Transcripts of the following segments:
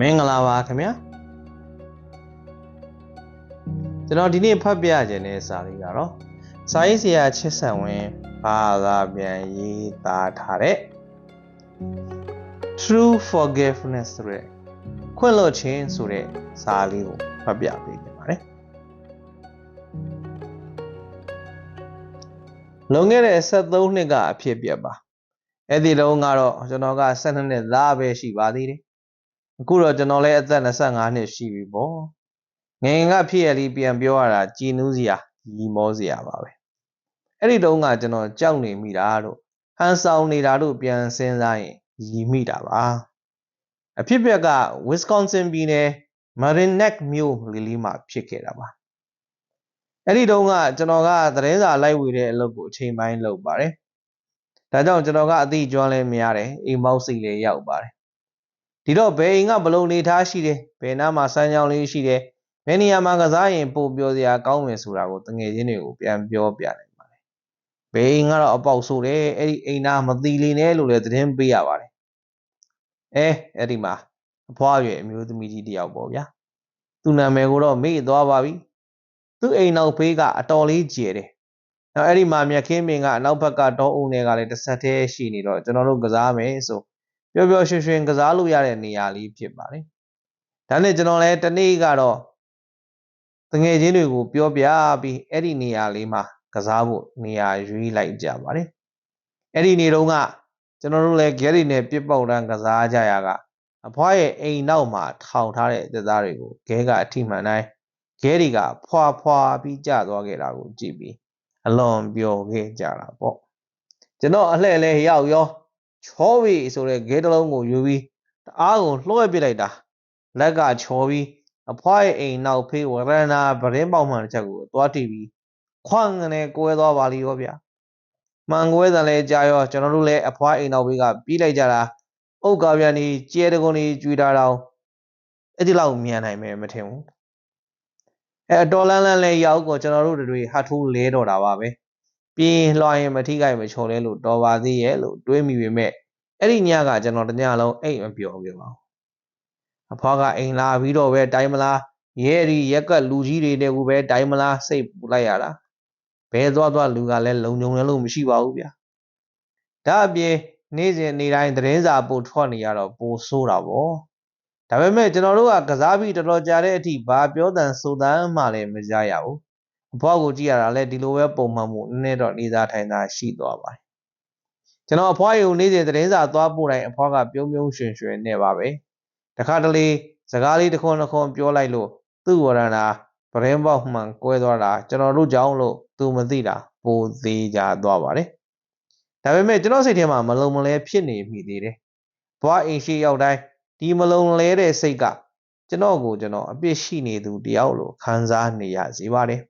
မင်္ဂလာပါခင်ဗျာကျွန်တော်ဒီနေ့ဖတ်ပြခြင်းတဲ့စာလေးကတော့စာရေးဆရာချစ်ဆန်ဝင်းဘာသာပြန်ရေးသားထားတဲ့ True Forgiveness ဆိုတဲ့ခွင့်လွှတ်ခြင်းဆိုတဲ့စာလေးကိုဖတ်ပြပေးနေပါတယ်လွန်ခဲ့တဲ့73နှစ်ကအဖြစ်ပြက်ပါအဲ့ဒီတုန်းကတော့ကျွန်တော်က12နှစ်သားပဲရှိပါသေးတယ် အခုတော့ကျွန်တော်လည်းအသက်25နှစ်ရှိပြီပေါ့ငယ်ငယ်ကဖြစ်ရလေးပြန်ပြောရတာကြည်နူးစရာရီမောစရာပါပဲအဲ့ဒီတုန်းကကျွန်တော်ကြောက်နေမိတာတို့ဟန်ဆောင်နေတာတို့ပြန်စဉ်းစားရင်ရီမိတာပါအဖြစ်ပြက်က Wisconsin ပြည်နယ် Marineck မြို့လေးလေးမှာဖြစ်ခဲ့တာပါအဲ့ဒီတုန်းကကျွန်တော်ကသတင်းစာလိုက်ဝေတဲ့အလုပ်ကိုအချိန်ပိုင်းလုပ်ပါတယ်ဒါကြောင့်ကျွန်တော်ကအသိကျွမ်းလဲများတယ်အိမ်မောက်စိတ်လည်းရောက်ပါတယ် ဒီတော့ဘယ်အိမ်ကဘလုံးနေထားရှိတယ်ဘယ်နားမှာစမ်းကြောင်းလေးရှိတယ်ဘယ်နေရာမှာကစားရင်ပို့ပြောစရာကောင်းမယ်ဆိုတာကိုတငယ်ချင်းတွေကိုပြန်ပြောပြနိုင်ပါတယ်ဘယ်အိမ်ကတော့အပေါက်ဆိုတယ်အဲ့ဒီအိမ်သားမသီလီနဲ့လို့လည်းသတင်းပေးရပါတယ်အဲအဲ့ဒီမှာအဖွားရွယ်အမျိုးသမီးကြီးတယောက်ပေါ့ဗျာသူ့နာမည်ကိုတော့မေ့သွားပါပြီသူ့အိမ်နောက်ဖေးကအတော်လေးကျယ်တယ်နောက်အဲ့ဒီမှာမြက်ခင်းမင်းကအနောက်ဘက်ကတောအုံတွေကလည်းတစ်ဆက်တည်းရှိနေတော့ကျွန်တော်တို့ကစားမယ်ဆို ပျော်ပျော်ရွှင်ရွှင်ကစားလို့ရတဲ့နေရာလေးဖြစ်ပါတယ်။ဒါနဲ့ကျွန်တော်လည်းတနေ့ကတော့တငယ်ချင်းတွေကိုပြောပြပြီးအဲ့ဒီနေရာလေးမှာကစားဖို့နေရာရွေးလိုက်ကြပါတယ်။အဲ့ဒီနေတုန်းကကျွန်တော်တို့လည်းဂဲရီနဲ့ပြစ်ပေါက်တန်းကစားကြရကအဖွားရဲ့အိမ်နောက်မှာထောင်ထားတဲ့သသားတွေကိုဂဲကအထိမှန်တိုင်းဂဲရီကဖွာဖွာပြီးကျသွားခဲ့တာကိုကြည့်ပြီးအလွန်ပျော်ခဲ့ကြတာပေါ့ကျွန်တော်အလှဲ့လဲရောက်ရော ချောပြီဆိုတဲ့ဂဲတစ်လုံးကိုယူပြီးတအားကိုလှည့်ပစ်လိုက်တာလက်ကချောပြီးအဖွားရဲ့အိမ်နောက်ဖေးဝရဏာပရင်းပေါက်မှန်တစ်ချက်ကိုသွားတိပြီးခွန့်ကနေကွဲသွားပါလိရောဗျာမှန်ကွဲတယ်လဲကြာရောကျွန်တော်တို့လည်းအဖွားအိမ်နောက်ဖေးကပြီးလိုက်ကြတာအုတ်ကာပြန်ကြီးကျဲတကုန်းကြီးကျွေးထားတော့အဲ့ဒီလောက်မြန်နိုင်မယ်မထင်ဘူးအဲတော်လန်းလန်းလဲရောက်ကိုကျွန်တော်တို့တွေဟတ်ထိုးလဲတော့တာပါပဲ ပြင်းလွှာရင်မထိခိုက်မချော်လဲလို့တော်ပါသေးရဲ့လို့တွေးမိပေမဲ့အဲ့ဒီညကကျွန်တော်တညလုံးအိတ်မပြောခဲ့ပါဘူးအဖွားကအိမ်လာပြီးတော့ပဲတိုင်းမလားရဲဒီရက်ကလူကြီးတွေတဲ့ကူပဲတိုင်းမလားစိတ်ပူလိုက်ရတာဘဲသွားသွားလူကလည်းလုံုံတယ်လို့မရှိပါဘူးဗျာဒါအပြင်နေ့စဉ်နေ့တိုင်းသတင်းစာပို့ထွက်နေရတော့ပိုဆိုးတာပေါ့ဒါပေမဲ့ကျွန်တော်တို့ကကစားပြီးတော်တော်ကြာတဲ့အထိဘာပြောတန်ဆိုတန်မှလည်းမကြရဘူး အဖွားကိုကြည့်ရတာလည်းဒီလိုပဲပုံမှန်မှုနည်းနည်းတော့နေသားထိုင်သားရှိသွားပါတယ်ကျွန်တော်အဖွားရုံနေ့စဉ်သတင်းစာသွားပို့တိုင်းအဖွားကပြုံးပြုံးရွှင်ရွှင်နေပါပဲတခါတလေစကားလေးတစ်ခွန်းတစ်ခွန်းပြောလိုက်လို့သူ့ဝရဏာပရင်းပေါက်မှန်ကွဲသွားတာကျွန်တော်တို့ကြောင့်လို့သူမသိတာပိုသေးကြသွားပါတယ်ဒါပေမဲ့ကျွန်တော်စိတ်ထဲမှာမလုံမလဲဖြစ်နေမိသေးတယ်ဘွားအိမ်ရှိရောက်တိုင်းဒီမလုံလဲတဲ့စိတ်ကကျွန်တော်ကိုကျွန်တော်အပြစ်ရှိနေသူတယောက်လိုခံစားနေရစေပါတယ်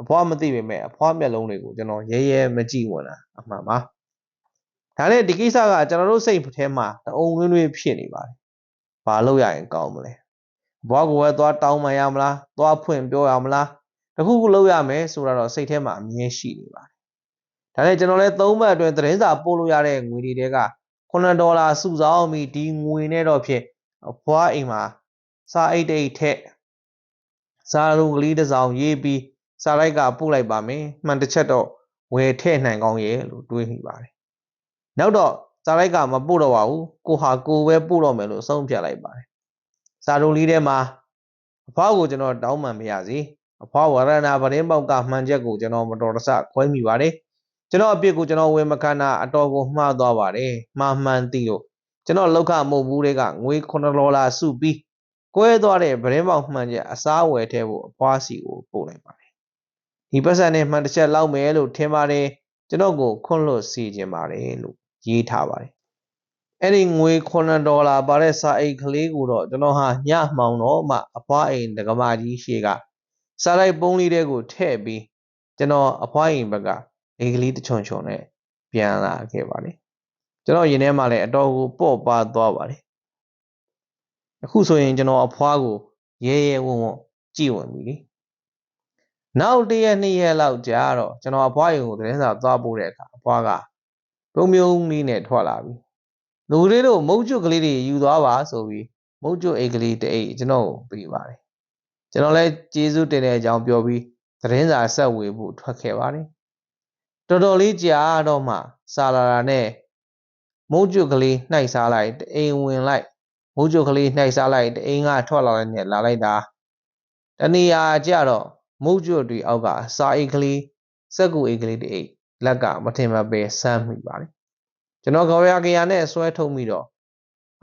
အဖွားမသိပေမဲ့အဖွားမျက်လုံးတွေကိုကျွန်တော်ရဲရဲမကြည့်ဝင်တာအမှန်ပါဒါနဲ့ဒီကိစ္စကကျွန်တော်တို့စိတ်ထဲမှာတအုံဝင်းဝင်းဖြစ်နေပါတယ်ဘာလို့ရရင်ကောင်းမလဲဘွားကိုပဲသွားတောင်းမှရမလားသွားဖွင့်ပြောရမလားတခုခုလုပ်ရမယ်ဆိုတာတော့စိတ်ထဲမှာအမြဲရှိနေပါတယ်ဒါနဲ့ကျွန်တော်လည်းသုံးဘက်အတွင်းသတင်းစာပို့လို့ရတဲ့ငွေတွေက9ဒေါ်လာစုဆောင်းပြီးဒီငွေနဲ့တော့ဖြစ်အဖွားအိမ်မှာစာအိတ်တိတ်ထက်စာလုံးကလေးတစ်စောင်ရေးပြီး စာလိုက်ကပို့လိုက်ပါမယ်မှန်တစ်ချက်တော့ဝယ်ထည့်နိုင်ကောင်းရဲ့လို့တွေးမိပါတယ်နောက်တော့စာလိုက်ကမပို့တော့ပါဘူးကိုဟာကိုပဲပို့တော့မယ်လို့ဆုံးဖြတ်လိုက်ပါတယ်စာလုံးလေးထဲမှာအဖွားကိုကျွန်တော်တောင်းပန်မရစီအဖွားဝရဏဗရင်းပေါက်ကမှန်ချက်ကိုကျွန်တော်မတော်တဆခွဲမိပါတယ်ကျွန်တော်အပြစ်ကိုကျွန်တော်ဝေမခန္ဓာအတော်ကိုမှားသွားပါတယ်မှားမှန်သိလို့ကျွန်တော်လောက်ခမဟုတ်ဘူးတွေကငွေ9ဒေါ်လာစုပြီးကွဲသွားတဲ့ဗရင်ပေါက်မှန်ချက်အစားဝယ်ထဲဖို့အဖွားစီကိုပို့လိုက်ပါတယ် ဒီပတ်စံနဲ့မှန်တစ်ချက်လောက်မယ်လို့ထင်ပါတယ်ကျွန်တော်ကိုခွန့်လွတ်စီခြင်းပါတယ်လို့ရေးထားပါတယ်အဲ့ဒီငွေ9ဒေါ်လာပါတဲ့စာအိတ်ကလေးကိုတော့ကျွန်တော်ဟာညမှောင်တော့မှအဖွားအိမ်ဒကမာကြီးရှေ့ကစာလိုက်ပုံးလေးတွေကိုထည့်ပြီးကျွန်တော်အဖွားအိမ်ဘက်ကအိတ်ကလေးတချွန်ချွန်နဲ့ပြန်လာခဲ့ပါတယ်ကျွန်တော်ရင်ထဲမှာလည်းအတော်ကိုပေါ့ပါသွားပါတယ်အခုဆိုရင်ကျွန်တော်အဖွားကိုရဲရဲဝံ့ဝံ့ကြည့်ဝင်ပြီလေ နောက်တရက်နှစ်ရက်လောက်ကြာတော့ကျွန်တော်အဖွားရုံကိုသတင်းစာသွားပို့တဲ့အခါအဖွားကပြုံးပြုံးလေးနဲ့ထွက်လာပြီလူလေးတို့မုတ်ကျွတ်ကလေးတွေယူသွားပါဆိုပြီးမုတ်ကျွတ်အိတ်ကလေးတစ်အိတ်ကျွန်တော်ကိုပေးပါတယ်ကျွန်တော်လည်းကျေးဇူးတင်တဲ့အကြောင်းပြောပြီးသတင်းစာဆက်ဝေဖို့ထွက်ခဲ့ပါတယ်တော်တော်လေးကြာတော့မှစာလာတာနဲ့မုတ်ကျွတ်ကလေးနှိုက်စားလိုက်တအိမ်ဝင်လိုက်မုတ်ကျွတ်ကလေးနှိုက်စားလိုက်တအိမ်ကထွက်လာလိုက်နဲ့လာလိုက်တာတနေရာကြတော့ မုတ်ကျွတ်တွေအောက်ကစာအိတ်ကလေးစက်ကူအိတ်ကလေးတစ်အိတ်လက်ကမထင်မပဲဆမ်းမိပါတယ်ကျွန်တော်ခေါ်ရကြရနဲ့ဆွဲထုတ်ပြီးတော့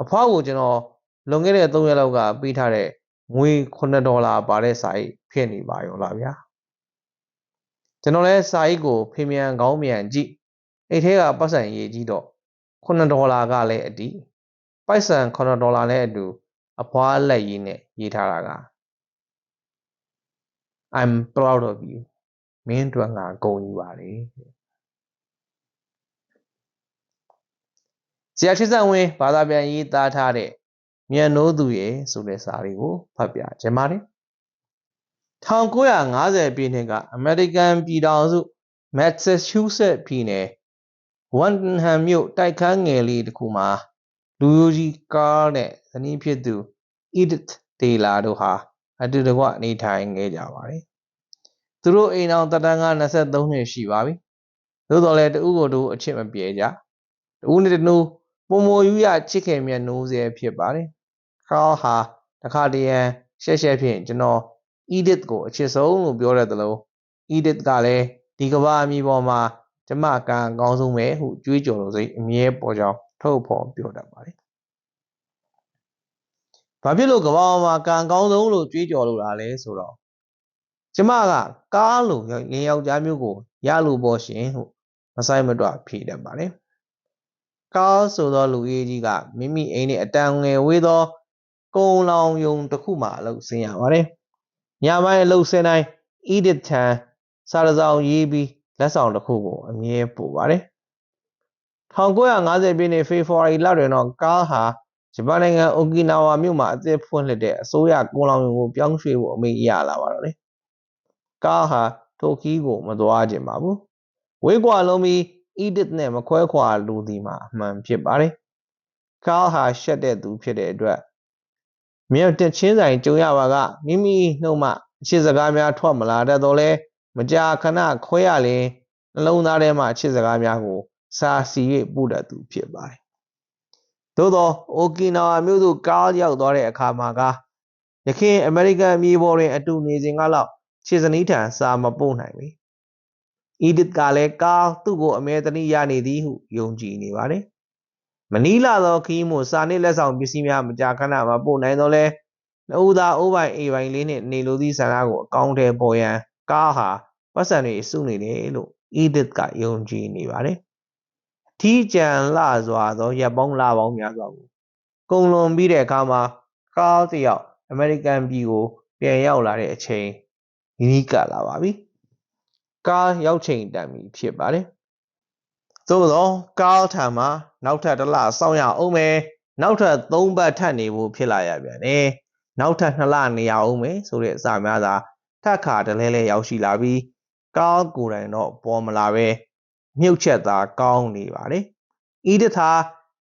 အဖွားကိုကျွန်တော်လွန်ခဲ့တဲ့3ရက်လောက်ကပေးထားတဲ့ငွေ9ဒေါ်လာပါတဲ့စာအိတ်ဖြစ်နေပါရောလားဗျာကျွန်တော်လည်းစာအိတ်ကိုဖေမြန်ကောင်းမြန်ကြည့်အိတ်ထဲကပတ်စံရေးကြီးတော့9ဒေါ်လာကလည်းအတီးပိုက်ဆံ9ဒေါ်လာနဲ့အတူအဖွားလက်ရည်နဲ့ရေးထားတာက I'm proud of you မင်းတို့ငါဂုဏ်ယူပါတယ်ဆရာချစ်စံဝင်းဘာသာပြန်ရေးသားထားတဲ့မြန်နိုးသူရဲ့ဆိုတဲ့စာလေးကိုဖတ်ပြခြင်းပါတယ်1950ပြည့်နှစ်ကအမေရိကန်ပြည်ထောင်စုမက်ဆာချူးဆက်ပြည်နယ်ဝန်ဟမ်မြို့တိုက်ခန်းငယ်လေးတစ်ခုမှာလူယိုကြီးကားနဲ့ဇနီးဖြစ်သူ Edith Taylor တို့ဟာ အတူတကွနေထိုင်ခဲ့ကြပါတယ်။သူတို့အိမ်အောင်တတန်းက23နှစ်ရှိပါပြီ။သို့တော်လည်းတူကိုတူအချစ်မပြေကြ။တူနဲ့တူပုံမယူရချစ်ခင်မြတ်နိုးစေဖြစ်ပါတယ်။ကားဟာတခါတရံရှက်ရှက်ဖြင့်ကျွန်တော် Edith ကိုအချစ်ဆုံးလို့ပြောရသလို Edith ကလည်းဒီကဘာအမီပေါ်မှာကျမကံအကောင်းဆုံးပဲဟုကြွေးကြော်လို့စိတ်အမြဲပေါ်ကြောင်းထုတ်ဖော်ပြောတတ်ပါတယ်။ ဘာဖြစ်လို့ကဘာမှာကံကောင်းဆုံးလို့ကြွေးကြော်လို့လာလဲဆိုတော့ကျမကကားလို့လင်းယောက်ျားမျိုးကိုရလို့ပေါ်ရှင်ဟုမဆိုင်မတော့ဖြေတတ်ပါတယ်။ကားဆိုသောလူကြီးကြီးကမိမိအိမ်နဲ့အတန်ငယ်ဝေးသောကုံလောင်ယုံတစ်ခုမှအလုပ်ဆင်းရပါတယ်။ညပိုင်းအလုပ်ဆင်းတိုင်း Edith ထံစာရဆောင်ရေးပြီးလက်ဆောင်တစ်ခုကိုအမြဲပို့ပါတယ်1950ပြည့်နှစ်ဖေဖော်ဝါရီလတွင်တော့ကားဟာ ဂျပန်နိုင်ငံအိုကီနာဝါမြို့မှာအသစ်ဖွင့်လှစ်တဲ့အစိုးရကွန်လောင်ရုံကိုပြောင်းရွှေ့ဖို့အမိန့်ရလာပါတော့တယ်ကားဟာတိုကီကိုမသွားခြင်းပါဘူးဝေးကွာလုံးပြီး Edith နဲ့မခွဲခွာလူဒီမှာအမှန်ဖြစ်ပါတယ်ကားဟာရှက်တဲ့သူဖြစ်တဲ့အတွက်မြေတက်ချင်းဆိုင်ကြုံရပါကမိမိနှုတ်မှအချစ်စကားများထွက်မလာတတ်တော့လဲမကြာခဏခွဲရလင်နှလုံးသားထဲမှာအချစ်စကားများကိုစာစီ၍ပို့တတ်သူဖြစ်ပါတယ်။ သို့သောအိုကီနာဝါမြို့သို့ကားရောက်သွားတဲ့အခါမှာကရခင်အမေရိကန်မြေပေါ်တွင်အတူနေစဉ်ကလောက်ခြေစနီးထံစာမပို့နိုင်ပေ။အီဒစ်ကလည်းကားသူ့ကိုအမေတနီရနေသည်ဟုယုံကြည်နေပါတယ်။မနီလာသောခီးမှုစာနှင့်လက်ဆောင်ပစ္စည်းများမကြာခဏမပို့နိုင်တော့လဲနှုတ်သားအိုးပိုင်အေးပိုင်လေးနှင့်နေလိုသည့်ဆန္ဒကိုအကောင့်ထဲပေါ်ရန်ကားဟာပတ်စံတွေစုနေတယ်လို့ Edith ကယုံကြည်နေပါတယ်။ ထီးကြံလှစွာသောရပ်ပေါင်းလပေါင်းများစွာကိုကုံလွန်ပြီးတဲ့အခါမှာကားတယောက်အမေရိကန်ပြည်ကို ပြန်ရောက်လာတဲ့အချိန်နီးကပ်လာပါပြီ။ကားရောက်ချိန်တန်ပြီဖြစ်ပါတယ်။သို့သောကားထံမှာနောက်ထပ်တစ်လစောင့်ရအောင်မယ်။နောက်ထပ်၃ပတ်ထပ်နေဖို့ဖြစ်လာရပြန်တယ်။နောက်ထပ်2လနေရအောင်မယ်ဆိုတဲ့အစာများသာထပ်ခါတလဲလဲရောက်ရှိလာပြီးကားကိုယ်တိုင်တော့ပေါ်မလာပဲ မြုပ်ချက်သာကောင်းနေပါတယ်။ဤတသာ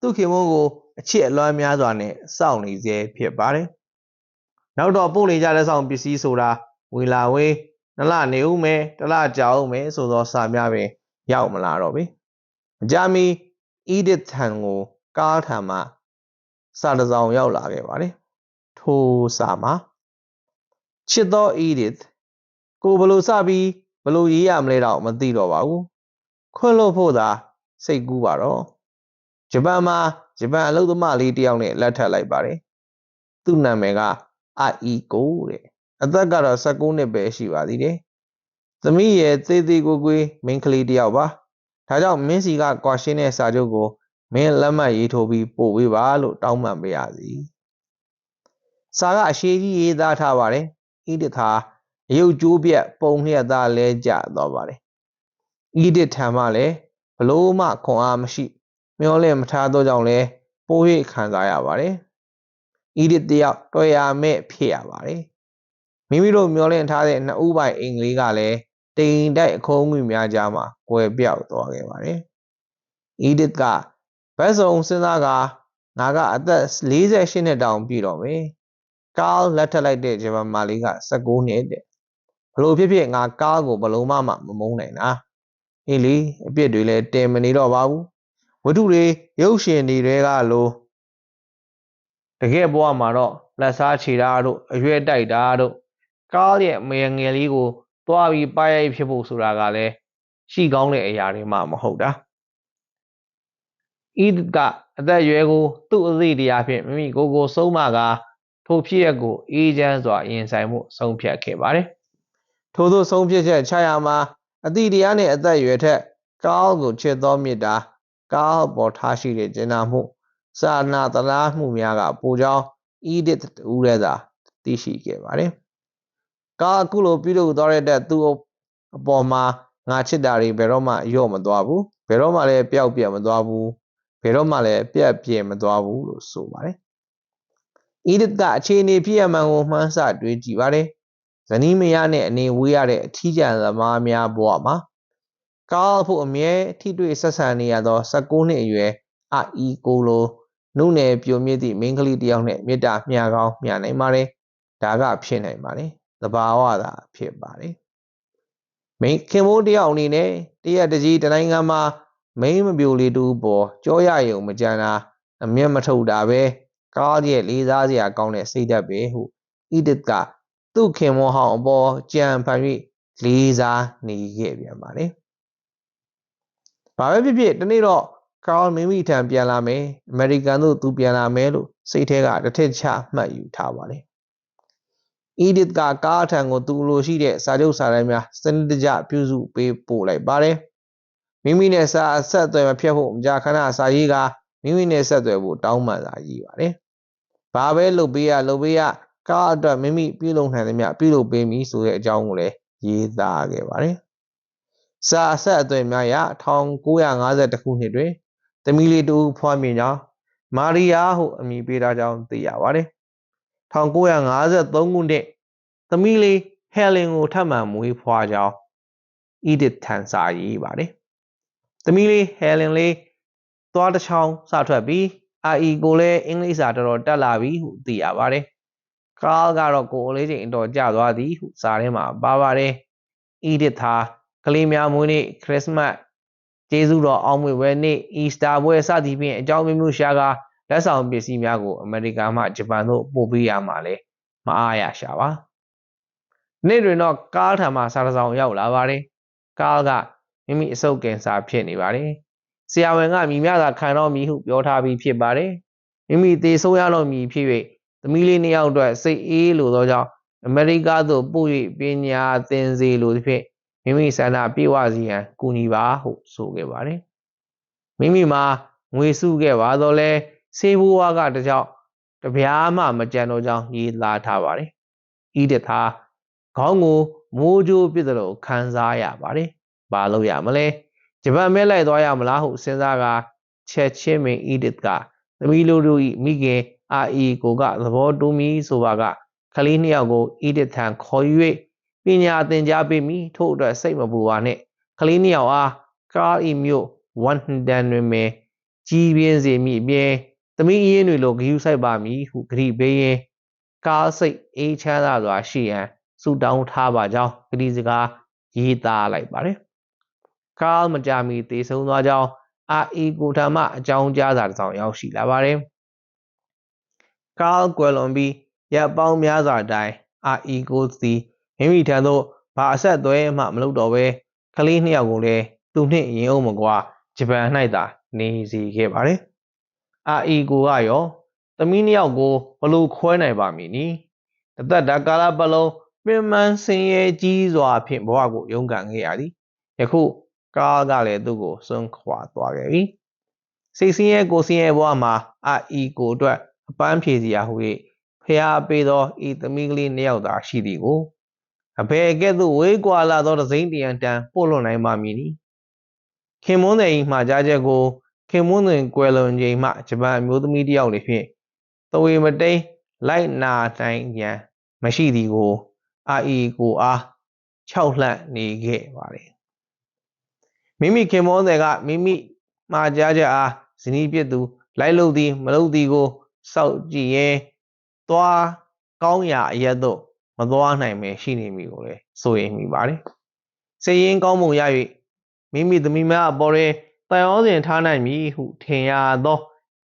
သူ့ခင်မုန်းကိုအချစ်အလွမ်းများစွာနဲ့စောင့်နေစေဖြစ်ပါတယ်။နောက်တော့ပို့နေကြတဲ့ဆောင်ပစ္စည်းဆိုတာဝေလာဝေးနလနေဦးမယ်တလကြာဦးမယ်ဆိုသောစာများပင်ရောက်မလာတော့ပြီ။အကြမီ Edith ထံကိုကားထံမှစာတစ်စောင်ရောက်လာခဲ့ပါတယ်။ထိုစာမှာချစ်သော Edith ကိုဘလို့စပြီးဘလို့ရေးရမလဲတော့မသိတော့ပါဘူး ခွင့်လို့ဖို့သာစိတ်ကူးပါတော့ဂျပန်မှာဂျပန်အလုပ်သမားလေးတယောက်နဲ့လက်ထပ်လိုက်ပါတယ်သူ့နာမည်ကအာအီကိုတဲ့အသက်ကတော့16နှစ်ပဲရှိပါသေးတယ်သမီးရဲ့သေးသေးကိုကိုမင်းကလေးတယောက်ပါဒါကြောင့်မင်းစီကကွာရှင်းတဲ့စာချုပ်ကိုမင်းလက်မှတ်ရေးထိုးပြီးပို့ပေးပါလို့တောင်းပန်ပေးရစီစာကအရှိကြီးရေးသားထားပါတယ်ဣဒသာအယုတ်ကျိုးပြက်ပုံလျက်သားလဲကျသွားပါတယ်။ ဤဒစ်ထံမှလည်းဘလို့မှခွန်အားမရှိ မျောလင့်မထားသောကြောင့်လဲပိုး၍ခံစားရပါတယ်။ဤဒစ်တယောက်တွေ့ရမဲ့ဖြစ်ရပါတယ်။မိမိတို့မျောလင့်ထားတဲ့နှစ်ဦးပိုင်အင်္ဂလိပ်ကလည်းတိမ်တိုက်အခုံးငွေများကြားမှာကွယ်ပြောက်သွားခဲ့ပါတယ်။ဤဒစ်ကဘတ်စုံစဉ်းစားကငါကအသက်48နှစ်တောင်ပြည့်တော့မယ်ကားလက်ထပ်လိုက်တဲ့ဂျပန်မာလေးက19နှစ်တဲ့ဘလို့ဖြစ်ဖြစ်ငါကားကိုဘလို့မှမမုန်းနိုင်တာ အေးလေအပြစ်တွေလည်းတင်မနေတော့ပါဘူးဝတ္ထုတွေရုပ်ရှင်တွေတွေကလို့တကယ်ဘဝမှာတော့လက်စားချေတာတို့အရွက်တိုက်တာတို့ကားရဲ့မေငယ်လေးကိုသွားပြီးပါရိုက်ဖြစ်ဖို့ဆိုတာကလည်းရှိကောင်းတဲ့အရာတွေမှမဟုတ်တာဤကအသက်အရွယ်ကိုသူ့အသိတရားဖြင့်မိမိကိုယ်ကိုဆုံးမကာထိုဖြစ်ရက်ကိုအေးချမ်းစွာရင်ဆိုင်မှုဆုံးဖြတ်ခဲ့ပါတယ်ထို့သောဆုံးဖြတ်ချက်ချရာမှာ အသိတရားနှင့်အသက်အရွယ်ထက်ကောင်းကိုချစ်သောမေတ္တာကောင်းပေါ်ထားရှိတဲ့ကျင့်နာမှုစာနာသလားမှုများကပိုကြောင်းဤဒစ်ဦးရဲသာသိရှိခဲ့ပါတယ်ကာအခုလိုပြုလုပ်သွားတဲ့သူအပေါ်မှာငါချစ်တာတွေဘယ်တော့မှရော့မသွားဘူးဘယ်တော့မှလည်းပျောက်ပြတ်မသွားဘူးဘယ်တော့မှလည်းပြက်ပြဲမသွားဘူးလို့ဆိုပါတယ်။ဤဒစ်ကအခြေအနေဖြစ်ရမှန်ကိုမှန်းဆတွေးကြည့်ပါတယ်။ ဇနီးမယားနဲ့အနေဝေးရတဲ့အထီးကျန်သမားများဘဝမှာကားဖို့အမြဲထိတွေ့ဆက်ဆံနေရသော16နှစ်အရွယ်အာအီကိုလိုနုနယ်ပြိုမြင့်သည့်မိန်းကလေးတစ်ယောက်နဲ့မေတ္တာမျှကောင်းမျှနိုင်ပါတယ်။ဒါကဖြစ်နိုင်ပါတယ်။သဘာဝသာဖြစ်ပါတယ်။မိခင်မိုးတယောက်အနေနဲ့တရက်တကြီးတနိုင်ငံမှာမိန်းမပြိုလေးတူပေါ်ကြောရယုံမကြမ်းတာအမျက်မထုတ်တာပဲကားရဲ့လေးစားစရာကောင်းတဲ့စိတ်ဓာတ်ပဲဟုအီဒစ်က သူ့ခင်မောဟောင်းအပေါ်ကြံဖန်၍လေးစားနေခဲ့ပြန်ပါတယ်။ဘာပဲဖြစ်ဖြစ်ဒီနေ့တော့ကားမိမိထံပြန်လာမယ်အမေရိကန်သို့သူပြန်လာမယ်လို့စိတ်ထဲကတစ်ထစ်ချမှတ်ယူထားပါတယ်။အီဒစ်ကကားထံကိုသူ့လိုရှိတဲ့စာချုပ်စာတမ်းများစနစ်တကျပြုစုပေးပို့လိုက်ပါတယ်။မိမိနဲ့စာအဆက်အသွယ်မဖြတ်ဖို့မကြာခဏစာရေးကမိမိနဲ့ဆက်သွယ်ဖို့တောင်းပန်စာရေးပါတယ်။ဘာပဲလုပ်ပေးရလုပ်ပေးရ ကားအတွက်မိမိပြုလုပ်နိုင်သမျှပြုလုပ်ပေးမည်ဆိုတဲ့အကြောင်းကိုလည်းရေးသားခဲ့ပါတယ်။စာအဆက်အသွယ်များရ1952ခုနှစ်တွင်သမီးလေးတူဖွားမြင်ကြောင်းမာရီယာဟုအမည်ပေးထားကြောင်းသိရပါတယ်။1953ခုနှစ်သမီးလေးဟယ်လင်ကိုထပ်မံမွေးဖွားကြောင်းအီဒစ်ထန်စာရေးပါတယ်သမီးလေးဟယ်လင်လေးသွားတစ်ချောင်းစထွက်ပြီးအာအီကိုလည်းအင်္ဂလိပ်စာတော်တော်တက်လာပြီဟုသိရပါတယ်။ ကားကတော့ကိုယ်လေးချိန်အတော်ကျသွားသည်ဟုစာထဲမှာပါပါတယ်။အီဒစ်သာကလေးများမွေးနေ့ခရစ်စမတ်ကျေးဇူးတော်အောင်မွေပွဲနေ့အီစတာပွဲစသည်ဖြင့်အကြောင်းမျိုးမျိုးရှာကလက်ဆောင်ပစ္စည်းများကိုအမေရိကန်မှဂျပန်သို့ပို့ပေးရမှာလဲမအားရရှာပါ။နေ့တွင်တော့ကားထံမှစားတစောင်ရောက်လာပါတယ်။ကားကမိမိအဆုတ်ကင်ဆာဖြစ်နေပါတယ်။ဆရာဝန်ကမိမြသာခံတော့မည်ဟုပြောထားပြီးဖြစ်ပါတယ်။မိမိသေဆုံးရတော့မည်ဖြစ်၍ သမီးလေးနှစ်ယောက်အတွက်စိတ်အေးလိုသောကြောင့်အမေရိကသို့ပို့၍ပညာသင်စေလိုသဖြင့်မိမိဆန္ဒပြေဝစီရန်ကူညီပါဟုဆိုခဲ့ပါတယ်။မိမိမှာငွေစုခဲ့ပါတော့လဲဆေးဘိုးဝါကတကြောင်တပြားမှမကြံတော့ကြောင်းရေးသားထားပါတယ်။ဤတသာခေါင်းကိုမိုးကြိုးပြစ်သလိုခံစားရပါတယ်ဘာလုပ်ရမလဲဂျပန်မဲလိုက်သွားရမလားဟုစဉ်းစားကချက်ချင်းပင်အီဒစ်ကသမီးလိုတို့၏မိခင် အာအီကိုကသဘောတူမီဆိုပါကကလေးနှစ်ယောက်ကိုအီဒစ်ထံခေါ်၍ပညာသင်ကြားပေးမိထို့အတွက်စိတ်မပူပါနဲ့ကလေးနှစ်ယောက်အားကားအီမြို့ဝန်ဒန်တွင်ပဲကြီးပြင်းစေမိအပြင်သမီးအင်းတွေလိုဂယူးဆိုင်ပါမည်ဟုဂရီပေးရင်ကားစိတ်အေးချမ်းသာစွာရှိရန်ဆုတောင်းထားပါကြောင်းဂရီစကားရေးသားလိုက်ပါတယ်ကားမကြာမီတေဆုံးသွားကြောင်းအာအီကိုထံမှအကြောင်းကြားစာတစ်စောင်ရောက်ရှိလာပါတယ်။ ကားကွယ်လွန်ပြီးရပ်ပေါင်းများစွာတိုင်အာအီကိုစီမိမိထံသို့ဘာအဆက်အသွဲမှမလုပ်တော့ဘဲကလေးနှစ်ယောက်ကိုလည်းသူနှင့်ရင်အုံမကွာဂျပန်၌သာနေစီခဲ့ပါတယ်။အာအီကိုကရောသမီးနှစ်ယောက်ကိုဘလို့ခွဲနိုင်ပါမည်နီ။တသက်တာကာလပတ်လုံးပင်မဆင်းရဲကြီးစွာဖြင့်ဘဝကိုရုန်းကန်ခဲ့ရသည်။ယခုကားကလည်းသူ့ကိုစွန့်ခွာသွားခဲ့ပြီစိတ်ဆင်းရဲကိုဆင်းရဲဘဝမှာအာအီကိုအတွက် အပန်းဖြေစရာဟူ၍ဖျားပေးသောဤသမီးကလေးနှစ်ယောက်သာရှိသည်ကိုအဘယ်ကဲ့သို့ဝေးကွာလာသောတစိမ့်တရံတန်ပို့လွန်နိုင်ပါမည်နီခင်မွန်းတဲ့ဤမှာကြားချက်ကိုခင်မွန်းတွင်ကွယ်လွန်ချိန်မှဂျပန်အမျိုးသမီးတစ်ယောက်နေဖြင့်သဝေမတိန်လိုက်နာတိုင်းရန်မရှိသည်ကိုအာအီကိုအားခြောက်လှန့်နေခဲ့ပါတယ်မိမိခင်မောတယ်ကမိမိမှာကြားချက်အားဇနီးပြစ်သူလိုက်လို့သည်မလို့သည်ကို စောက်ကြည့်ရင်သွားကောင်းရာအရက်သို့မသွားနိုင်ပဲရှိနေမိကိုလည်းဆိုရင်မိပါတယ်စိတ်ရင်းကောင်းမှုရ၍မိမိသမီးများအပေါ်တွင်တန်ရောစဉ်ထားနိုင်မည်ဟုထင်ရသော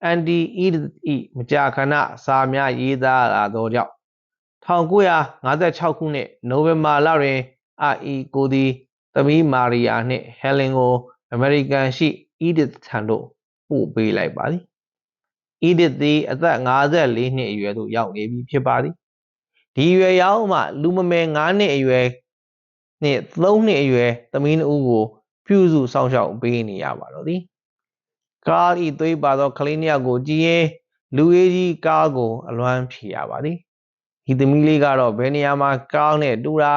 အန်တီအီဤမကြာခဏစာများရေးသားလာသောကြောင့်1956ခုနှစ်နိုဝင်ဘာလတွင်အာအီကိုသည်သမီးမာရီယာနှင့်ဟယ်လင်ကို အမေရိကန်ရှိအီဒစ်ထံသို့ပို့ပေးလိုက်ပါသည် အီဒစ်သည်အသက်54နှစ်အရွယ်သို့ရောက်နေပြီဖြစ်ပါသည်ဒီအရွယ်ရောက်မှလူမမယ်9နှစ်အရွယ်နှင့်3နှစ်အရွယ်သမီးနှစ်ဦးကို ပြုစုစောင့်ရှောက်ပေးနေရပါတော့သည်ကားဤသွေးပါသောကလေးနှစ်ယောက်ကိုကြည်ရင်လူရေးကြီးကားကိုအလွမ်းဖြေရပါသည်ဒီသမီးလေးကတော့ဘယ်နေရာမှာကားနဲ့တူတာ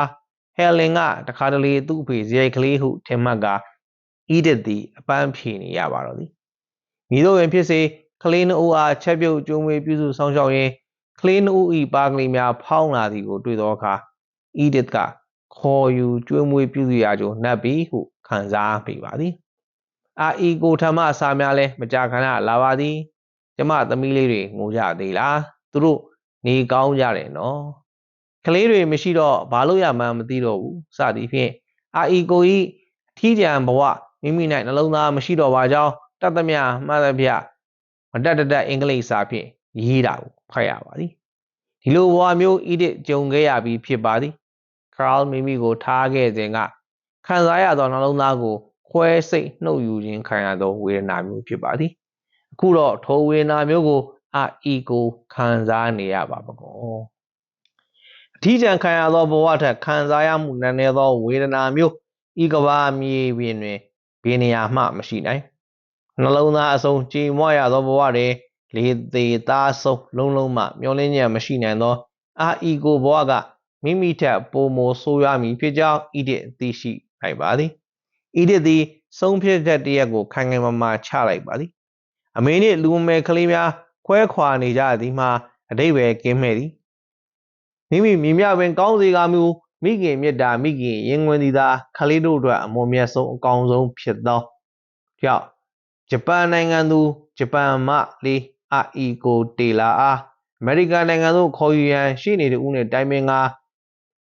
ဟယ်လင်ကတခါတလေသူ့အဖေဇယိတ်ကလေးဟုထင်မှတ်ကအီဒစ်သည်အပန်းဖြေနေရပါတော့သည်မိတို့ပင်ဖြစ်စေ ကလေးနှုတ်အားချက်ပြုတ်ကျုံးမွေးပြုစုဆောင်ရှောက်ရင်းကလေးနှုတ်ဤပါကလေးများဖောင်းလာသည်ကိုတွေ့သောအခါအီဒစ်ကခေါ်ယူကျွေးမွေးပြုစုရာကြိုနှက်ပြီးဟုခံစားမိပါသည်အာအီကိုထမအစာများလဲမကြာခဏလာပါသည်ကျမသမီးလေးတွေငိုကြသေးလားသူတို့နေကောင်းကြတယ်နော်ကလေးတွေမရှိတော့ဘာလို့ရမှန်းမသိတော့ဘူးစသည်ဖြင့်အာအီကိုဤအထီးကျန်ဘဝမိမိ၌နှလုံးသားမရှိတော့ပါကြောင်းတတ်သမျှမှတ်သမျှ မတက်တတက်အင်္ဂလိပ်စာဖြင့်ရေးတာကိုဖတ်ရပါသည်ဒီလိုဘဝမျိုးဣဒစ်ကြုံခဲ့ရပြီးဖြစ်ပါသည်ခရလ်မိမိကိုထားခဲ့စဉ်ကခံစားရသောနှလုံးသားကိုခွဲစိတ်နှုတ်ယူခြင်းခံရသောဝေဒနာမျိုးဖြစ်ပါသည်အခုတော့ထိုဝေဒနာမျိုးကိုအာအီကိုခံစားနေရပါပကောအထီးကျန်ခံရသောဘဝထက်ခံစားရမှုနည်းနည်းသောဝေဒနာမျိုးဤကဘာမြေပြင်တွင်ဘယ်နေရာမှမရှိနိုင် နှလုံးသားအစုံကြည်မွရသောဘဝတွင်လေသေးသားဆုံးလုံးလုံးမှမျောလင်းချက်မရှိနိုင်သောအာအီကိုဘဝကမိမိထက်ပိုမိုဆိုးရွားမည်ဖြစ်ကြောင်းဣဒစ်သိရှိနိုင်ပါသည်ဣဒစ်သည်ဆုံးဖြတ်ချက်တရက်ကိုခိုင်ခိုင်မာမာချလိုက်ပါသည်အမေနှင့်လူမမယ်ကလေးများခွဲခွာနေကြသည်မှာအတိတ်ပဲကင်းမဲ့သည်မိမိမြင်မြပင်ကောင်းစေကမူမိခင်မြတ်တာမိခင်ရင်ဝင်သည်သာခလေးတို့အတွက်အမွန်မြတ်ဆုံးအကောင်းဆုံးဖြစ်သောကြောင့် ဂျပန်နိုင်ငံသူဂျပန်မှလေးအာအီကိုတေလာအားအမေရိကန်နိုင်ငံသို့ခေါ်ယူရန်ရှိနေတဲ့ဦးနဲ့တိုင်ပင်က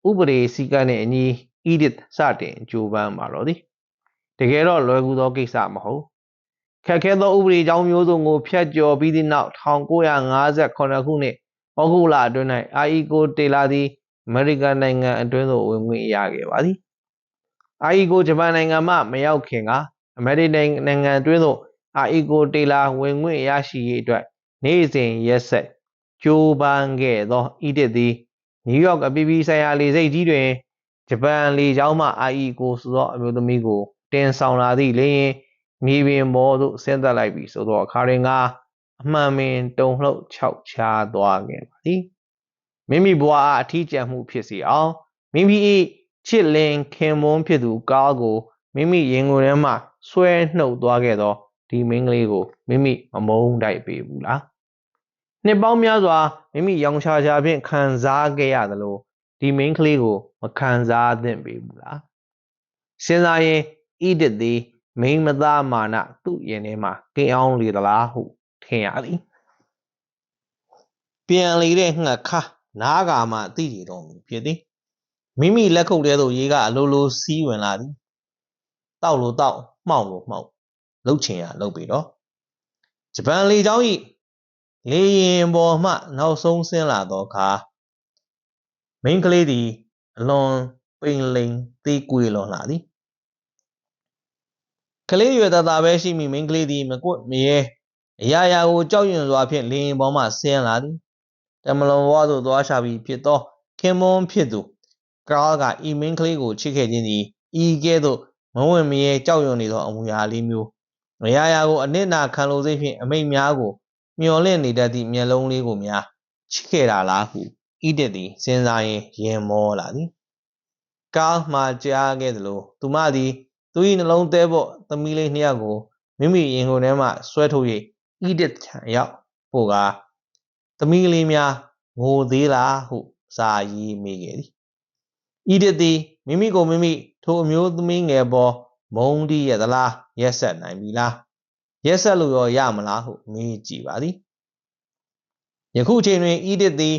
ဥပဒေစည်းကမ်းနှင့်အညီအီဒစ်စတင်ကြိုးပမ်းပါတော့သည်တကယ်တော့လွယ်ကူသောကိစ္စမဟုတ်ခက်ခဲသောဥပဒေကြောင်းမျိုးစုံကိုဖျက်ကျော်ပြီးသည့်နောက်1958ခုနှစ်ဩဂုတ်လအတွင်း၌အာအီကိုတေလာသည်အမေရိကန်နိုင်ငံအတွင်းသို့ဝင်ခွင့်ရခဲ့ပါသည်အာအီကိုဂျပန်နိုင်ငံမှမရောက်ခင်ကအမေရိကန်နိုင်ငံအတွင်းသို့ အာအီကိုတေလာဝင်ခွင့်ရရှိရေးအတွက်နေ့စဉ်ရက်ဆက်ကြိုးပမ်းခဲ့သောအီဒစ်သည်နယူးယောက်အပြည်ပြည်ဆိုင်ရာလေဆိပ်ကြီးတွင်ဂျပန်လေကြောင်းမှအာအီကိုဆိုသောအမျိုးသမီးကိုတင်ဆောင်လာသည့်လေရင်မြေပြင်ပေါ်သို့ဆင်းသက်လိုက်ပြီးဆိုသောအခါတွင်ကအမှန်ပင်တုံလှုပ်ခြောက်ခြားသွားခဲ့ပါသည်မိမိဘဝအားအထီးကျန်မှုဖြစ်စီအောင်မိမိ၏ချစ်လင်ခင်မွန်းဖြစ်သူကားကိုမိမိရင်ကိုယ်ထဲမှဆွဲနှုတ်သွားခဲ့သော ဒီမင်းကလေးကိုမိမိမမုန်းတိုက်ပေဘူးလားနှစ်ပေါင်းများစွာမိမိရောင်ချာချာဖြင့်ခံစားခဲ့ရသလိုဒီမင်းကလေးကိုမခံစားသင့်ပေဘူးလားစဉ်းစားရင်ဣဒစ်သည်မိမသားမာနသူ့ရင်ထဲမှာကင်းအောင်လေသလားဟုထင်ရသည်ပြန်လေတဲ့ငှက်ခါနားကာမှသိကြတော်မူဖြစ်သည်မိမိလက်ခုပ်ထဲသို့ရေကအလိုလိုစီးဝင်လာသည်တောက်လို့တောက်မှောက်လို့မှောက် လှုပ်ချင်ရလှုပ်ပြီတော့ဂျပန်လေကြောင်းဤလေရင်ပေါ်မှနောက်ဆုံးဆင်းလာသောအခါမိန်းကလေးသည်အလွန်ပိန်လိန်သေးကွေလွန်လာသည်ကလေးရွယ်သားသားပဲရှိမိမိန်းကလေးသည်မကွမရဲအရာရာကိုကြောက်ရွံ့စွာဖြင့်လေရင်ပေါ်မှဆင်းလာသည်တမလွန်ဘဝသို့သွားရှာပြီးဖြစ်သောခင်မွန်းဖြစ်သူကားကဤမင်းကလေးကိုချစ်ခဲ့ခြင်းသည်ဤကဲ့သို့မဝင်မရဲကြောက်ရွံ့နေသောအမူအရာလေးမျိုး မရရာကိုအနစ်နာခံလိုစိတ်ဖြင့်အမိတ်များကိုမျော်လင့်နေတတ်သည့်မျက်လုံးလေးကိုများချစ်ခဲ့တာလားဟုဣဒစ်သည်စဉ်းစားရင်းရင်မောလာသည်ကားမှကြားခဲ့သလိုသူမသည်သူ၏နှလုံးသေးဖို့သမီးလေးနှစ်ယောက်ကိုမိမိရင်ကုန်ထဲမှဆွဲထုတ်၍ဣဒစ်ထံရောက်ပို့ကားသမီးလေးများငိုသေးလားဟုစာရေးမိခဲ့သည်ဣဒစ်သည်မိမိကိုမိမိထိုအမျိုးသမီးငယ်ပေါ် မုန်းတီးရသလားရက်ဆက်နိုင်ပြီလားရက်ဆက်လို့ရောရမလားဟုမေးကြည့်ပါသည်ယခုအချိန်တွင်ဤဒစ်သည်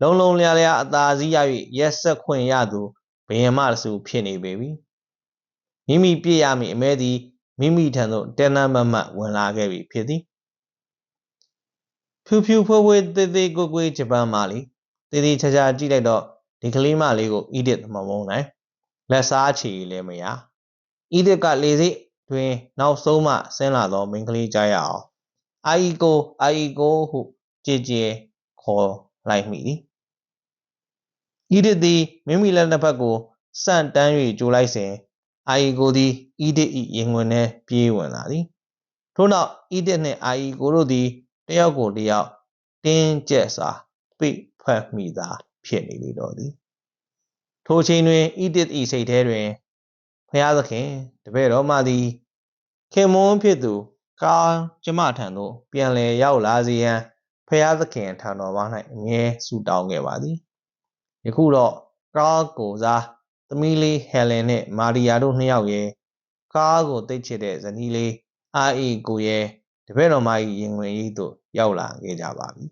လုံလုံလျားလျားအသာစီးရ၍ရက်ဆက်ခွင့်ရသူဘယင်မတဆူဖြစ်နေပေပြီမိမိပြည့်ရမည့်အမဲသည်မိမိထံသို့တဲနမမတ်ဝင်လာခဲ့ပြီဖြစ်သည်ဖြူဖြူဖွေးဖွေးသေးသေးကိုကိုဂျပန်မာလီတည်တည်ချာချာကြည့်လိုက်တော့ဒီကလေးမလေးကိုအီဒစ်မမုန်းနိုင်လက်စားချီလည်းမရ အီဒစ်ကလေစိတ်တွင် နောက်ဆုံးမှဆင်းလာသောမိန်းကလေးကြားရအောင်အာအီကိုအာအီကိုဟုကြည်ကြည်ခေါ်လိုက်မိသည်အီဒစ်သည်မိမိလက်နှစ်ဖက်ကိုစန့်တန်း၍ကြိုလိုက်စဉ်အာအီကိုသည်အီဒစ်၏ရင်ဝင်ထဲပြေးဝင်လာသည်ထို့နောက်အီဒစ်နှင့်အာအီကိုတို့သည်တယောက်ကိုတယောက်တင်းကျပ်စွာပိတ်ဖက်မိသာဖြစ်နေလေတော့သည်ထိုအချိန်တွင်အီဒစ်၏စိတ်ထဲတွင် ဖျားသခင်တပည့်တော်မသည်ခင်မွန်းဖြစ်သူကားကျမထံသို့ပြန်လည်ရောက်လာစေရန်ဖျားသခင်ထံတော်ဘာ၌အမြဲဆုတောင်းခဲ့ပါသည်ယခုတော့ကားကိုစားသမီးလေးဟယ်လင်နှင့်မာရီယာတို့နှစ်ယောက်ရဲ့ကားကိုတိတ်ချစ်တဲ့ဇနီးလေးအာအီကိုရဲ့တပည့်တော်မ၏ရင်ဝင်ရိပ်သို့ရောက်လာခဲ့ကြပါပြီ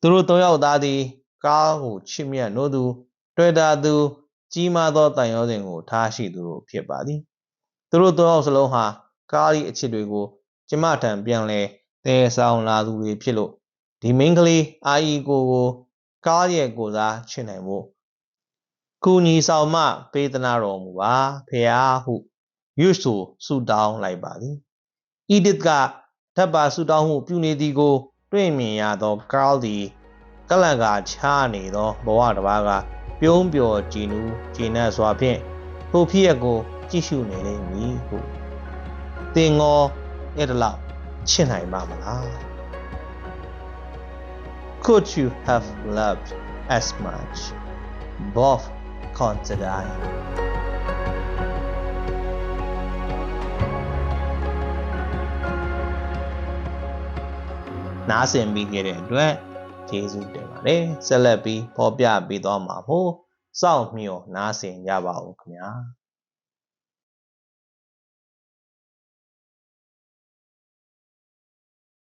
သူတို့သုံးယောက်သားသည်ကားကိုချစ်မြတ်နို့သူတွေ့တာသူ ကြီးမားသောတန်ရောစဉ်ကိုထားရှိသူတို့ဖြစ်ပါသည်သူတို့သုံးယောက်စလုံးဟာကား၏အချစ်တွေကိုကျမထံပြန်လဲတည်ဆောင်လာသူတွေဖြစ်လို့ဒီမင်းကလေးအာအီကိုကိုကားရဲ့ကိုစားချစ်နိုင်ဖို့ကုညီဆောင်မပေးသနာတော်မူပါဖရာဟုရွတ်ဆိုဆုတောင်းလိုက်ပါသည်အီဒစ်ကဓာတ်ပါဆုတောင်းမှုပြုနေသည်ကို တွေ့မြင်ရသောကားသည်ကလန်ကချားနေသောဘဝတစ်ပါးက ပြုံးပျော်ကြည်နူးကြည်နပ်စွာဖြင့်ထိုဖြစ်ရကို ကြည့်ရှုနေလိမ့်မည်ဟုသင်ငေါအဲ့ဒါလောက်ချစ်နိုင်ပါမလား Could you have loved as much both consider နားဆင်ပြီးခဲ့တဲ့အတွက် ကျေးဇူးတင်ပါတယ်ဆက်လက်ပြီးဖော်ပြပေးသွားမှာမို့စောင့်မျှော်နားဆင်ကြပါဦးခင်ဗျာ